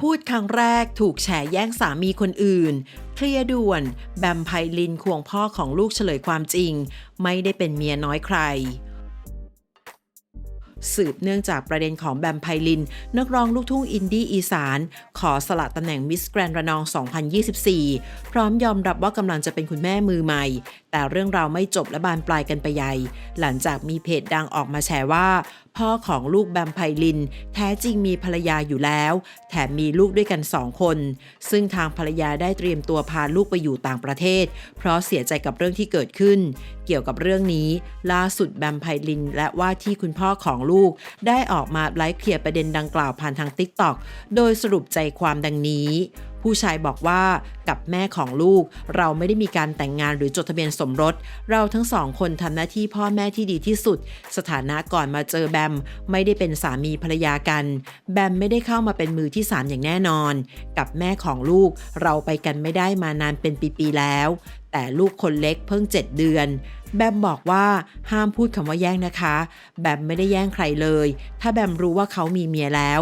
พูดครั้งแรกถูกแฉแย่งสามีคนอื่น เคลียร์ด่วน แบมไพลินควงพ่อของลูกเฉลยความจริง ไม่ได้เป็นเมียน้อยใคร สืบเนื่องจากประเด็นของแบมไพลิน นักร้องลูกทุ่งอินดี้อีสาน ขอสละตำแหน่งมิสแกรนระนอง 2024 พร้อมยอมรับว่ากำลังจะเป็นคุณแม่มือใหม่แต่เรื่องราวไม่จบและบานปลายกันไปใหญ่ หลังจากมีเพจดังออกมาแชร์ว่า พ่อของลูกแบมไพลิน แท้จริงมีภรรยาอยู่แล้ว แถมมีลูกด้วยกันสองคน ซึ่งทางภรรยาได้เตรียมตัวพาลูกไปอยู่ต่างประเทศ เพราะเสียใจกับเรื่องที่เกิดขึ้น เกี่ยวกับเรื่องนี้ ล่าสุดแบมไพลิน และว่าที่คุณพ่อของลูก ได้ออกมาไลฟ์เคลียร์ประเด็นดังกล่าวผ่านทาง TikTok โดยสรุปใจความดังนี้ ผู้ชายบอกว่ากับแม่ของลูก เราไม่ได้มีการแต่งงานหรือจดทะเบียนสมรส เราทั้งสองคนทำหน้าที่พ่อแม่ที่ดีที่สุด สถานะก่อนมาเจอแบม ไม่ได้เป็นสามีภรรยากัน แบมไม่ได้เข้ามาเป็นมือที่สามอย่างแน่นอน กับแม่ของลูกเราไปกันไม่ได้มานานเป็นปีๆแล้ว แต่ลูกคนเล็กเพิ่ง 7 เดือน แบมบอกว่าห้ามพูดคำว่าแย่งนะคะ แบมไม่ได้แย่งใครเลย ถ้าแบมรู้ว่าเขามีเมียแล้ว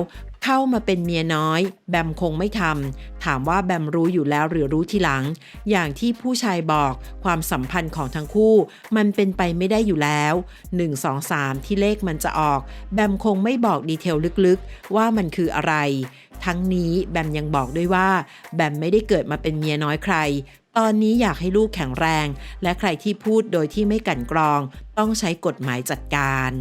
เข้ามาเป็นเมียน้อย แบมคงไม่ทำถามว่าแบมรู้อยู่แล้วหรือรู้ทีหลัง อย่างที่ผู้ชายบอกความสัมพันธ์ของทั้งคู่ มันเป็นไปไม่ได้อยู่แล้ว 1 2 3 ที่เลขมันจะออก แบมคงไม่บอกดีเทลลึกๆ ว่ามันคืออะไร ทั้งนี้แบมยังบอกด้วยว่า แบมไม่ได้เกิดมาเป็นเมียน้อยใครตอนนี้อยากให้ลูกแข็งแรง และใครที่พูดโดยที่ไม่กันกรอง ต้องใช้กฎหมายจัดการ